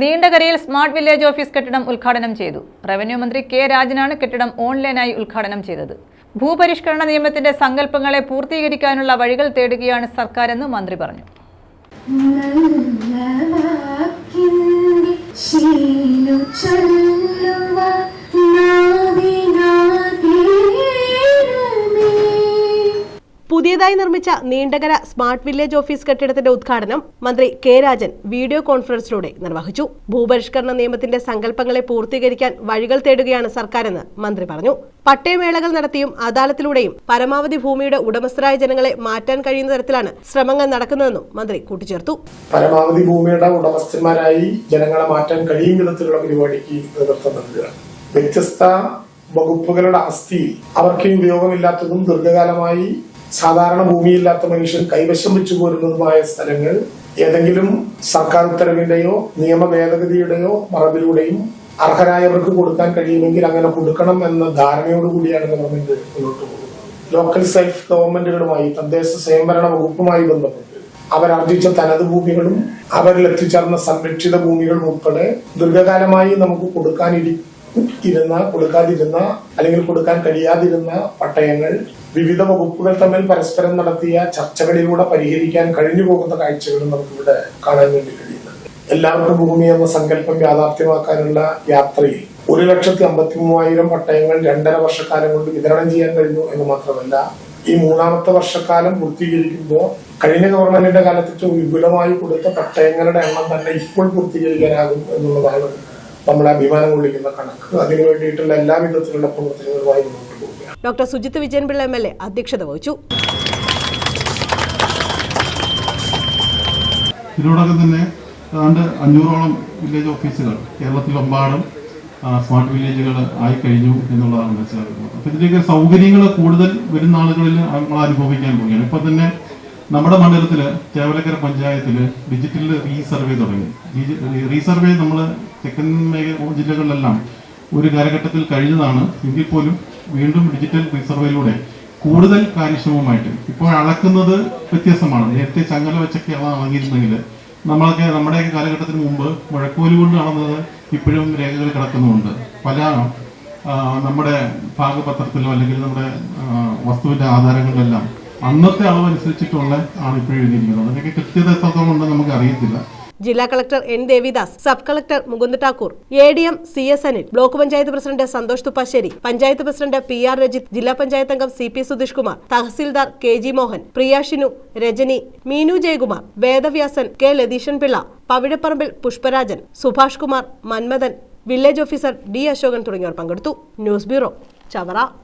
നീണ്ടകരയിൽ smart village office കെട്ടിടം ഉദ്ഘാടനം ചെയ്തു. റവന്യൂ മന്ത്രി കെ രാജനാണ് കെട്ടിടം ഓൺലൈനായി ഉദ്ഘാടനം ചെയ്തത്. ഭൂപരിഷ്കരണ നിയമത്തിന്റെ സങ്കല്പങ്ങളെ പൂർത്തീകരിക്കാനുള്ള വഴികൾ തേടുകയാണ് സർക്കാരെന്ന് മന്ത്രി പറഞ്ഞു. ശീലു ചൊല്ലുവ പുതിയതായി നിർമ്മിച്ച നീണ്ടകര സ്മാർട്ട് വില്ലേജ് ഓഫീസ് കെട്ടിടത്തിന്റെ ഉദ്ഘാടനം മന്ത്രി കെ രാജൻ വീഡിയോ കോൺഫറൻസിലൂടെ നിർവഹിച്ചു. ഭൂപരിഷ്കരണ നിയമത്തിന്റെ സങ്കല്പങ്ങളെ പൂർത്തീകരിക്കാൻ വഴികൾ തേടുകയാണ് സർക്കാരെന്ന് മന്ത്രി പറഞ്ഞു. പട്ടയമേളകൾ നടത്തിയും അദാലത്തിലൂടെയും പരമാവധി ഭൂമിയുടെ ഉടമസ്ഥരായ ജനങ്ങളെ മാറ്റാൻ കഴിയുന്ന തരത്തിലാണ് ശ്രമങ്ങൾ നടക്കുന്നതെന്നും മന്ത്രി കൂട്ടിച്ചേർത്തു. പരമാവധി ഭൂമിയുടെ ഉടമസ്ഥന്മാരായി ജനങ്ങളെ മാറ്റാൻ കഴിയും വിധത്തിലുള്ള പരിപാടിക്ക് നേതൃത്വം നൽകുക. വ്യത്യസ്ത വകുപ്പുകളുടെ ആസ്തിയിൽ അവർക്ക് ഉപയോഗമില്ലാത്തതും ദീർഘകാലമായി സാധാരണ ഭൂമിയില്ലാത്ത മനുഷ്യൻ കൈവശം വെച്ചു പോരുന്നതുമായ സ്ഥലങ്ങൾ ഏതെങ്കിലും സർക്കാർ ഉത്തരവിന്റെയോ നിയമ ഭേദഗതിയുടെയോ മറവിലൂടെയും അർഹരായവർക്ക് കൊടുക്കാൻ കഴിയുമെങ്കിൽ അങ്ങനെ കൊടുക്കണം എന്ന ധാരണയോടുകൂടിയാണ് ഗവൺമെന്റ് മുന്നോട്ട് പോകുന്നത്. ലോക്കൽ സെൽഫ് ഗവൺമെന്റുകളുമായി തദ്ദേശ സ്വയംഭരണ വകുപ്പുമായി ബന്ധപ്പെട്ട് അവരാർജിച്ച തനത് ഭൂമികളും അവരിൽ എത്തിച്ചേർന്ന സംരക്ഷിത ഭൂമികളും ഉൾപ്പെടെ ദീർഘകാലമായി നമുക്ക് കൊടുക്കാനിരി ഇരുന്ന കൊടുക്കാതിരുന്ന അല്ലെങ്കിൽ കൊടുക്കാൻ കഴിയാതിരുന്ന പട്ടയങ്ങൾ വിവിധ വകുപ്പുകൾ തമ്മിൽ പരസ്പരം നടത്തിയ ചർച്ചകളിലൂടെ പരിഹരിക്കാൻ കഴിഞ്ഞു പോകുന്ന കാഴ്ചകളും നമുക്കിവിടെ കാണാൻ വേണ്ടി കഴിയുന്നുണ്ട്. എല്ലാവർക്കും ഭൂമി എന്ന സങ്കല്പം യാഥാർത്ഥ്യമാക്കാനുള്ള യാത്രയിൽ ഒരു ലക്ഷത്തി അമ്പത്തി മൂവായിരം പട്ടയങ്ങൾ രണ്ടര വർഷക്കാലം കൊണ്ട് വിതരണം ചെയ്യാൻ കഴിഞ്ഞു എന്ന് മാത്രമല്ല ഈ മൂന്നാമത്തെ വർഷക്കാലം പൂർത്തീകരിക്കുമ്പോൾ കഴിഞ്ഞ ഗവൺമെന്റിന്റെ കാലത്ത് വിപുലമായി കൊടുത്ത പട്ടയങ്ങളുടെ എണ്ണം തന്നെ ഇപ്പോൾ പൂർത്തീകരിക്കാനാകും എന്നുള്ളതാണ് നമ്മളെ അഭിമാനം കൊള്ളിക്കുന്ന കണക്ക്. അതിനു വേണ്ടിയിട്ടുള്ള എല്ലാ വിധത്തിലുള്ള പ്രവർത്തനങ്ങളുമായി മുന്നോട്ട് പോവുകയാണ്. Doctor Sujith Vijayanpillai M L A അധ്യക്ഷത വഹിച്ചു. ഇതിനോടകം തന്നെ ഏതാണ്ട് അഞ്ഞൂറോളം വില്ലേജ് ഓഫീസുകൾ കേരളത്തിലൊമ്പാടും സ്മാർട്ട് വില്ലേജുകൾ ആയി കഴിഞ്ഞു എന്നുള്ളതാണ് മനസ്സിലാക്കുന്നത് അപ്പോൾ ഇതിലേക്ക് സൗകര്യങ്ങൾ കൂടുതൽ വരുന്ന ആളുകളിൽ നമ്മൾ അനുഭവിക്കാൻ പോവുകയാണ്. ഇപ്പം തന്നെ നമ്മുടെ മണ്ഡലത്തിൽ ചേവലക്കര പഞ്ചായത്തിൽ ഡിജിറ്റൽ റീസർവേ തുടങ്ങി. റീസർവേ നമ്മൾ തെക്കൻ ജില്ലകളിലെല്ലാം ഒരു കാലഘട്ടത്തിൽ കഴിഞ്ഞതാണ്. എങ്കിൽ പോലും വീണ്ടും ഡിജിറ്റൽ റീസർവേയിലൂടെ കൂടുതൽ കാര്യക്ഷമമായിട്ട് ഇപ്പോൾ അളക്കുന്നത് വ്യത്യസ്തമാണ്. നേരത്തെ ചങ്ങല വെച്ചൊക്കെയാണ് അളങ്ങിയിരുന്നെങ്കിൽ നമ്മളൊക്കെ നമ്മുടെ കാലഘട്ടത്തിന് മുമ്പ് മുഴക്കോൽ കൊണ്ട് നടന്നത് ഇപ്പോഴും രേഖകൾ കിടക്കുന്നുണ്ട് പല നമ്മുടെ ഭാഗപത്രത്തിലോ അല്ലെങ്കിൽ നമ്മുടെ വസ്തുവിന്റെ ആധാരങ്ങളിലെല്ലാം അന്നത്തെ അളവനുസരിച്ചിട്ടുള്ള ആണ് ഇപ്പോഴും എഴുതിയിരിക്കുന്നത്. അതിനൊക്കെ കൃത്യത എത്രത്തോളം ഉണ്ടെന്ന് നമുക്ക് അറിയത്തില്ല ജില്ലാ collector N Devidas sub collector Mukund Thakur A D M C S Anil block panchayat president Santhosh Thuppassery panchayat president P R Rajith ജില്ലാ പഞ്ചായത്ത് അംഗം C P Sudheesh Kumar tahsildar K G Mohan Priya Shinu Rajani Meenu Jayakumar Vedavyasan K Latheesan Pillai Pavizhapparambil Pushparajan Subhash Kumar Manmathan village officer D Asokan തുടങ്ങിയവർ പങ്കെടുത്തു. News bureau Chavara.